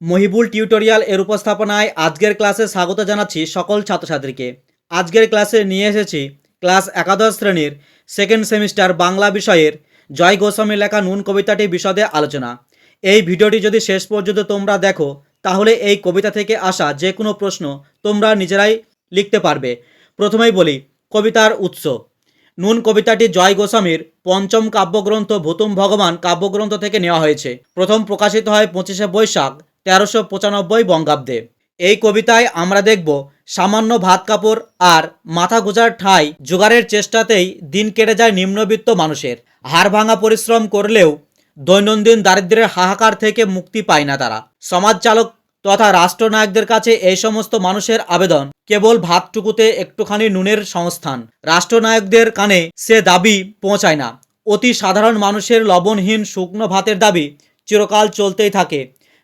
Mohibul tutorial এর উপস্থাপনায় আজকের ক্লাসে স্বাগত জানাচ্ছি সকল ছাত্রছাত্রীকে। আজকের ক্লাসে নিয়ে এসেছি ক্লাস একাদশ শ্রেণির সেকেন্ড সেমিস্টার বাংলা বিষয়ের জয় গোস্বামী লেখা নুন কবিতাটি বিশদে আলোচনা। এই ভিডিওটি যদি শেষ পর্যন্ত তোমরা দেখো, তাহলে এই কবিতা থেকে আসা যে কোনো প্রশ্ন তোমরা নিজেরাই লিখতে পারবে। প্রথমেই বলি, কবিতার উৎস। নুন কবিতাটি জয় গোস্বামীর পঞ্চম কাব্যগ্রন্থ ভূতুম ভগবান কাব্যগ্রন্থ থেকে নেওয়া হয়েছে। প্রথম প্রকাশিত হয় পঁচিশে বৈশাখ। তেরোশো পঁচানব্বই বঙ্গাব্দে। এই কবিতায় আমরা দেখব সামান্য ভাত কাপড় আর মাথা গোজার ঠাঁই জোগাড়ের চেষ্টাতেই দিন কেটে যায় নিম্নবিত্ত মানুষের। হাড় ভাঙা পরিশ্রম করলেও দৈনন্দিন দারিদ্র্যের হাহাকার থেকে মুক্তি পায় না তারা। সমাজ চালক তথা রাষ্ট্রনায়কদের কাছে এই সমস্ত মানুষের আবেদন কেবল ভাতটুকুতে একটুখানি নুনের সংস্থান। রাষ্ট্রনায়কদের কানে সে দাবি পৌঁছায় না। অতি সাধারণ মানুষের লবণহীন শুকনো ভাতের দাবি চিরকাল চলতেই থাকে।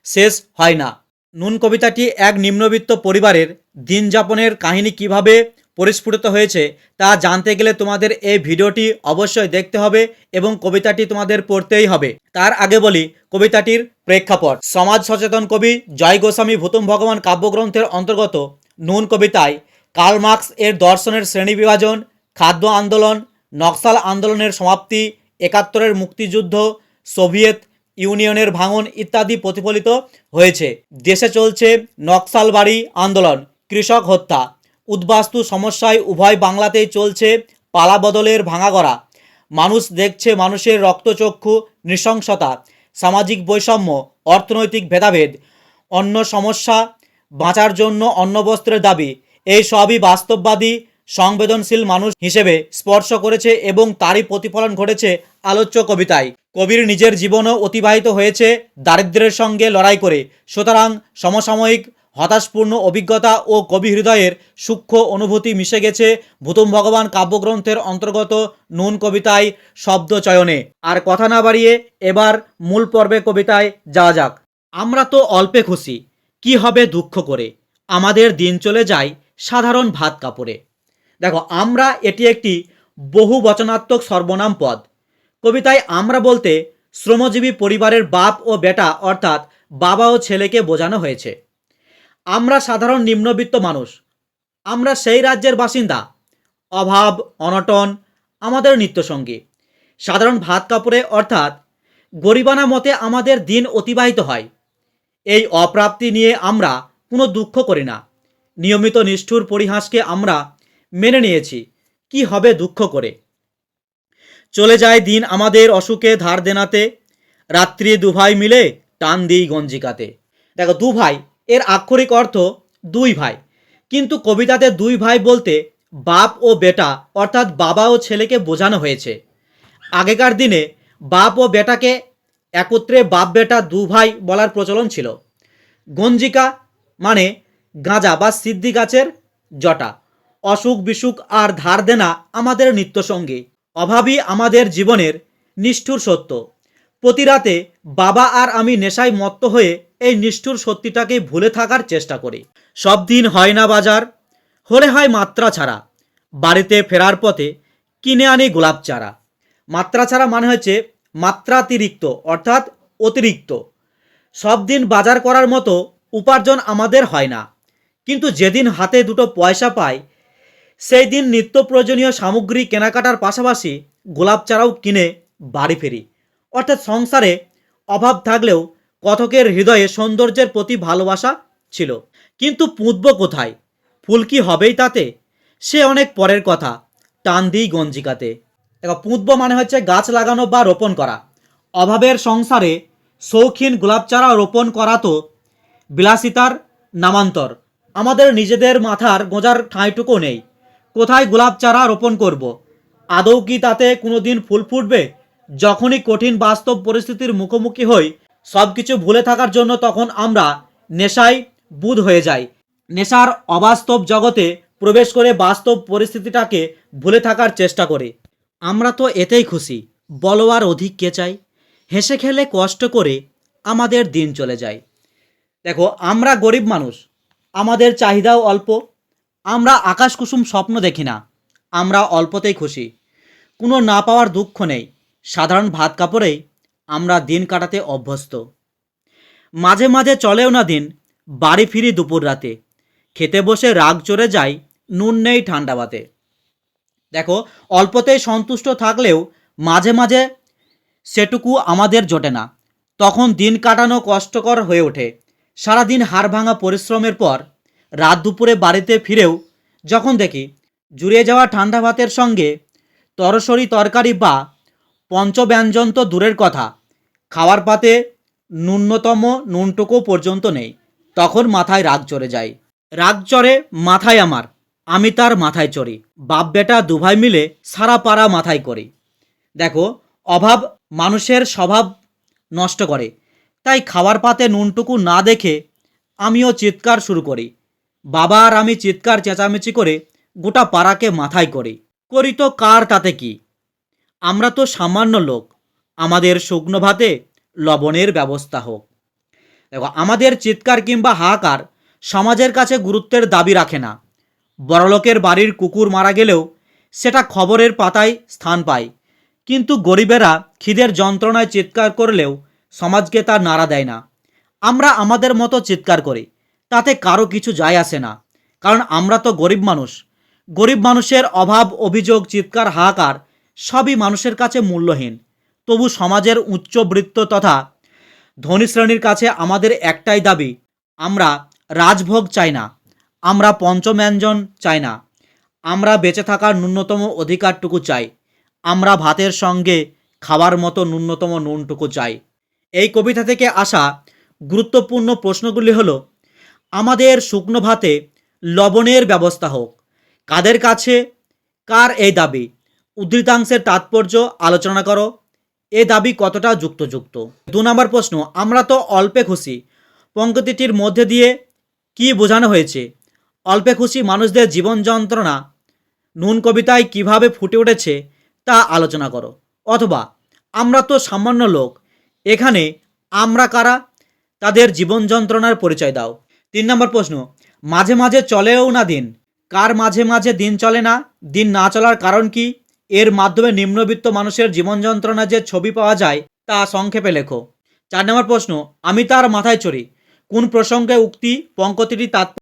শেষ হয় না। নুন কবিতাটি এক নিম্নবিত্ত পরিবারের দিন যাপনের কাহিনী কীভাবে পরিস্ফুটিত হয়েছে তা জানতে গেলে তোমাদের এই ভিডিওটি অবশ্যই দেখতে হবে এবং কবিতাটি তোমাদের পড়তেই হবে। তার আগে বলি, কবিতাটির প্রেক্ষাপট। সমাজ সচেতন কবি জয় গোস্বামী ভূতম ভগবান কাব্যগ্রন্থের অন্তর্গত নুন কবিতায় কার্ল মার্কস এর দর্শনের শ্রেণি বিভাজন, খাদ্য আন্দোলন নকশাল আন্দোলনের সমাপ্তি, একাত্তরের মুক্তিযুদ্ধ, সোভিয়েত ইউনিয়নের ভাঙন ইত্যাদি প্রতিফলিত হয়েছে। দেশে চলছে নকশালবাড়ি আন্দোলন, কৃষক হত্যা। উদ্বাস্তু সমস্যায় উভয় বাংলাতেই চলছে পালা পালাবদলের ভাঙাগড়া মানুষ দেখছে মানুষের রক্তচক্ষু, নৃশংসতা, সামাজিক বৈষম্য, অর্থনৈতিক ভেদাভেদ। অন্য সমস্যা, বাঁচার জন্য অন্য বস্ত্রের দাবি, এই সবই বাস্তববাদী, সংবেদনশীল মানুষ হিসেবে স্পর্শ করেছে এবং তারই প্রতিফলন ঘটেছে আলোচ্য কবিতায়। কবির নিজের জীবনও অতিবাহিত হয়েছে দারিদ্র্যের সঙ্গে লড়াই করে। সুতরাং সমসাময়িক হতাশপূর্ণ অভিজ্ঞতা ও কবি হৃদয়ের সূক্ষ্ম অনুভূতি মিশে গেছে ভূতম ভগবান কাব্যগ্রন্থের অন্তর্গত নুন কবিতায় শব্দ চয়নে। আর কথা না বাড়িয়ে এবার মূল পর্বে কবিতায় যাওয়া যাক। আমরা তো অল্পে খুশি, কি হবে দুঃখ করে? আমাদের দিন চলে যায় সাধারণ ভাত কাপড়ে। দেখো, আমরা এটি একটি বহু বচনাত্মক সর্বনাম পদ। কবিতায় আমরা বলতে শ্রমজীবী পরিবারের বাপ ও বেটা, অর্থাৎ বাবা ও ছেলেকে বোঝানো হয়েছে। আমরা সাধারণ নিম্নবিত্ত মানুষ। আমরা সেই রাজ্যের বাসিন্দা। অভাব, অনটন, আমাদের নিত্যসঙ্গী। সাধারণ ভাত কাপড়ে, অর্থাৎ গরিবানা মতে আমাদের দিন অতিবাহিত হয়। এই অপ্রাপ্তি নিয়ে আমরা কোনো দুঃখ করি না। নিয়মিত নিষ্ঠুর পরিহাসকে আমরা মেনে নিয়েছি। কি হবে দুঃখ করে? চলে যায় দিন আমাদের অসুখে ধার দেনাতে। রাত্রি দুভাই মিলে টান দিই গঞ্জিকাতে। দেখো দু ভাই এর আক্ষরিক অর্থ দুই ভাই। কিন্তু কবিতাতে দুই ভাই বলতে বাপ ও বেটা, অর্থাৎ বাবা ও ছেলেকে বোঝানো হয়েছে। আগেকার দিনে বাপ ও বেটাকে একত্রে বাপ বেটা দু ভাই বলার প্রচলন ছিল। গঞ্জিকা মানে গাঁজা বা সিদ্ধি গাছের জটা। অসুখ বিসুখ আর ধার দেনা আমাদের নিত্যসঙ্গী। অভাবই আমাদের জীবনের নিষ্ঠুর সত্য। প্রতি রাতে বাবা আর আমি নেশায় মত্ত হয়ে এই নিষ্ঠুর সত্যিটাকে ভুলে থাকার চেষ্টা করি। সব দিন হয় না বাজার, হলে হয় মাত্রা ছাড়া। বাড়িতে ফেরার পথে কিনে আনি গোলাপ চারা। মাত্রা ছাড়া মানে হচ্ছে মাত্রাতিরিক্ত, অর্থাৎ অতিরিক্ত। সব দিন বাজার করার মতো উপার্জন আমাদের হয় না। কিন্তু যেদিন হাতে দুটো পয়সা পাই সেই দিন নিত্য প্রয়োজনীয় সামগ্রী কেনাকাটার পাশাপাশি গোলাপ চারাও কিনে বাড়ি ফেরি। অর্থাৎ সংসারে অভাব থাকলেও কথকের হৃদয়ে সৌন্দর্যের প্রতি ভালোবাসা ছিল। কিন্তু পুঁতব কোথায়? ফুল কি হবেই তাতে? সে অনেক পরের কথা। টান দিই গঞ্জিকাতে। দেখো, পুঁতব মানে হচ্ছে গাছ লাগানো বা রোপণ করা। অভাবের সংসারে শৌখিন গোলাপ চারা রোপণ করা তো বিলাসিতার নামান্তর। আমাদের নিজেদের মাথার গোঁজার ঠাঁইটুকু নেই। কোথায় গোলাপ চারা রোপণ করব। আদৌ কি তাতে কোনো দিন ফুল ফুটবে? যখনই কঠিন বাস্তব পরিস্থিতির মুখোমুখি হই সব কিছু ভুলে থাকার জন্য তখন আমরা নেশায় বুধ হয়ে যাই। নেশার অবাস্তব জগতে প্রবেশ করে বাস্তব পরিস্থিতিটাকে ভুলে থাকার চেষ্টা করি। আমরা তো এতেই খুশি, বলো আর অধিক কে চাই? হেসে খেলে কষ্ট করে আমাদের দিন চলে যায়। দেখো, আমরা গরিব মানুষ, আমাদের চাহিদাও অল্প আমরা আকাশ কুসুম স্বপ্ন দেখি না। আমরা অল্পতেই খুশি। কোনো না পাওয়ার দুঃখ নেই। সাধারণ ভাত কাপড়েই আমরা দিন কাটাতে অভ্যস্ত। মাঝে মাঝে চলেও না দিন, বাড়ি ফিরি দুপুর রাতে। খেতে বসে রাগ চড়ে যায় নুন নেই ঠান্ডা বাতে দেখো, অল্পতেই সন্তুষ্ট থাকলেও মাঝে মাঝে সেটুকু আমাদের জোটে না। তখন দিন কাটানো কষ্টকর হয়ে ওঠে। সারাদিন হাড় ভাঙা পরিশ্রমের পর রাত দুপুরে বাড়িতে ফিরেও যখন দেখি জুড়িয়ে যাওয়া ঠান্ডা ভাতের সঙ্গে তরসরি তরকারি বা পঞ্চব্যঞ্জন তো দূরের কথা, খাওয়ার পাতে ন্যূনতম নুনটুকু পর্যন্ত নেই। তখন মাথায় রাগ চড়ে যায়। রাগ চড়ে মাথায় আমার, আমি তার মাথায় চড়ি। বাপ বেটা দুভাই মিলে সারা পাড়া মাথায় করি। দেখো, অভাব মানুষের স্বভাব নষ্ট করে। তাই খাওয়ার পাতে নুনটুকু না দেখে আমিও চিৎকার শুরু করি। বাবা আর আমি চিৎকার চেঁচামেচি করে গোটা পাড়াকে মাথায় করি। করি তো কার তাতে কি? আমরা তো সামান্য লোক। আমাদের শুকনো ভাতে লবণের ব্যবস্থা হোক। দেখো, আমাদের চিৎকার কিংবা হাহাকার সমাজের কাছে গুরুত্বের দাবি রাখে না। বড়লোকের বাড়ির কুকুর মারা গেলেও সেটা খবরের পাতায় স্থান পায়। কিন্তু গরিবেরা খিদের যন্ত্রণায় চিৎকার করলেও সমাজকে তার নাড়া দেয় না। আমরা আমাদের মতো চিৎকার করি। তাতে কারও কিছু যায় আসে না। কারণ আমরা তো গরিব মানুষ। গরিব মানুষের অভাব, অভিযোগ, চিৎকার, হাহাকার সবই মানুষের কাছে মূল্যহীন। তবু সমাজের উচ্চবৃত্ত তথা ধনী শ্রেণির কাছে আমাদের একটাই দাবি, আমরা রাজভোগ চাই না। আমরা পঞ্চম্যঞ্জন চাই না। আমরা বেঁচে থাকার ন্যূনতম অধিকারটুকু চাই। আমরা ভাতের সঙ্গে খাওয়ার মতো ন্যূনতম নুনটুকু চাই। এই কবিতা থেকে আসা গুরুত্বপূর্ণ প্রশ্নগুলি হলো আমাদের শুকনো ভাতে লবণের ব্যবস্থা হোক। কাদের কাছে? কার এই দাবি? উদ্ধৃতাংশের তাৎপর্য আলোচনা করো। এ দাবি কতটা যুক্তযুক্ত? দু নম্বর প্রশ্ন, আমরা তো অল্পে খুশি। পঙ্কতিটির মধ্যে দিয়ে কি বোঝানো হয়েছে? অল্পে খুশি মানুষদের জীবন যন্ত্রণা, নুন কবিতায় কীভাবে ফুটে উঠেছে তা আলোচনা করো। অথবা, আমরা তো সামান্য লোক, এখানে আমরা কারা? তাদের জীবন যন্ত্রণার পরিচয় দাও। তিন নম্বর প্রশ্ন, মাঝে মাঝে চলেও না দিন। কার মাঝে মাঝে দিন চলে না? দিন না চলার কারণ কি? এর মাধ্যমে নিম্নবিত্ত মানুষের জীবন যন্ত্রণা যে ছবি পাওয়া যায়, তা সংক্ষেপে লেখো। চার নম্বর প্রশ্ন, আমি তার মাথায় চড়ি। কোন প্রসঙ্গে উক্তি, পঙ্কতিটি তাৎপর্য